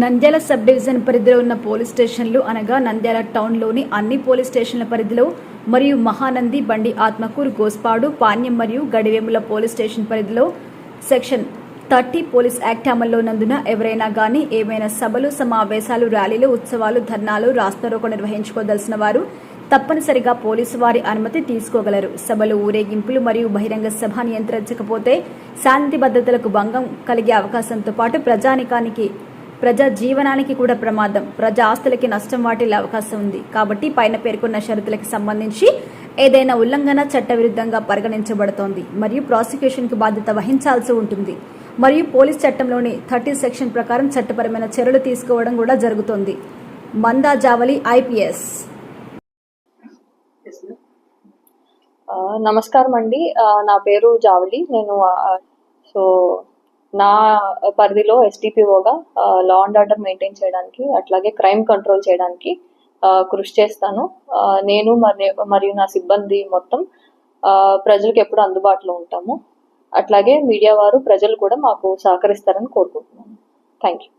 Nandyal sub division పరిధిలో ఉన్న police స్టేషన్లు అనగా నంద్యాల టౌన్లోని అన్ని పోలీస్ స్టేషన్ల పరిధిలో మరియు మహానంది బండి ఆత్మకూరు గోస్పాడు పాణ్యం మరియు గడివేముల పోలీస్ స్టేషన్ పరిధిలో సెక్షన్ థర్టీ పోలీస్ యాక్ట్ అమల్లో నందున ఎవరైనా గాని ఏమైనా సభలు సమావేశాలు ర్యాలీలు ఉత్సవాలు ధర్నాలు రాస్తారోకో నిర్వహించుకోదలసిన వారు తప్పనిసరిగా పోలీసు వారి అనుమతి తీసుకోగలరు. సభలు ఊరేగింపులు మరియు బహిరంగ సభ నియంత్రించకపోతే శాంతి భద్రతలకు భంగం కలిగే అవకాశంతో పాటు ప్రజానికానికి ప్రజా జీవనానికి కూడా ప్రమాదం. ప్రజా ఆస్తులకి నష్టం వాటిల్లే అవకాశం ఉంది. కాబట్టి పైన పేర్కొన్న షరతులకు సంబంధించి ఏదైనా ఉల్లంఘన చట్టవిరుద్ధంగా పరిగణించబడుతోంది. మరియు ప్రాసిక్యూషన్కి బాధ్యత వహించాల్సి ఉంటుంది. మరియు పోలీస్ చట్టంలోని థర్టీ సెక్షన్ ప్రకారం చట్టపరమైన చర్యలు తీసుకోవడం కూడా జరుగుతోంది. మందా జావలి ఐపీఎస్. నమస్కారం అండి నా పేరు జావలి. నేను సో నా పరిధిలో ఎస్డిపిఓగా లా అండ్ ఆర్డర్ మెయింటైన్ చేయడానికి అట్లాగే క్రైమ్ కంట్రోల్ చేయడానికి కృషి చేస్తాను. నేను మరి మరియు నా సిబ్బంది మొత్తం ప్రజలకు ఎప్పుడు అందుబాటులో ఉంటాము. అట్లాగే మీడియా వారు ప్రజలు కూడా మాకు సహకరిస్తారని కోరుకుంటున్నాను. Thank you